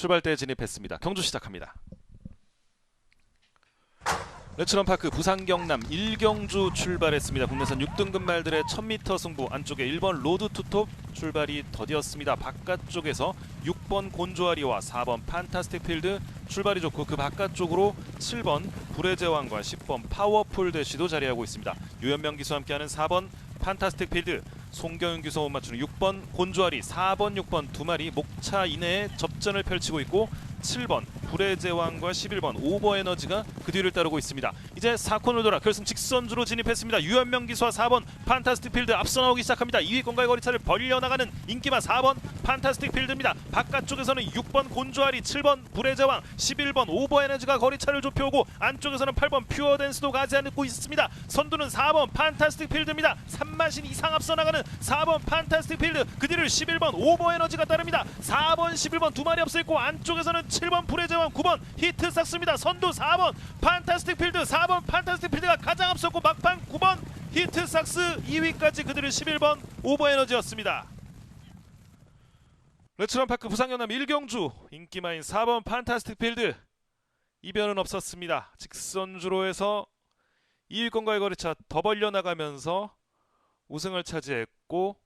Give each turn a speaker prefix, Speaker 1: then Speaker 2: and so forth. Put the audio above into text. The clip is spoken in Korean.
Speaker 1: 출발대에 진입했습니다. 경주 시작합니다. 레츠런파크 부산 경남 1경주 출발했습니다. 국내선 6등급 말들의 1000m 승부 안쪽에 1번 로드 투톱 출발이 더디었습니다. 바깥쪽에서 6번 곤조아리와 4번 판타스틱 필드 출발이 좋고 그 바깥쪽으로 7번 불의 제왕과 10번 파워풀 대시도 자리하고 있습니다. 유현명 기수와 함께하는 4번 판타스틱 필드 송경윤 기수와 못 맞추는 6번 곤조아리 4번 6번 두 마리 목차 이내에 접전을 펼치고 있고 7번 불의 제왕과 11번 오버에너지가 그 뒤를 따르고 있습니다. 이제 4코너 돌아 결승 직선주로 진입했습니다. 유현명 기수와 4번 판타스틱 필드 앞서 나오기 시작합니다. 2위권과의 거리차를 벌려나가는 인기마 4번 판타스틱 필드입니다. 바깥쪽에서는 6번 곤조아리, 7번 불의 제왕, 11번 오버에너지가 거리차를 좁혀오고 안쪽에서는 8번 퓨어 댄스도 가지 않고 있습니다. 선두는 4번 판타스틱 필드입니다. 3마신 이상 앞서 나가는 4번 판타스틱 필드 그 뒤를 11번 오버에너지가 따릅니다. 4번 11번 두 마리 앞서 있고 안쪽에서는 7번 불의 제왕 9번 히트 삭스입니다. 선두 4번 판타스틱 필드 4번 판타스틱 필드가 가장 앞섰고 막판 9번 히트 삭스 2위까지 그들은 11번 오버에너지였습니다. 레츠런파크 부산경남 1경주 인기마인 4번 판타스틱 필드 이변은 없었습니다. 직선주로 해서 2위권과의 거리차 더 벌려 나가면서 우승을 차지했고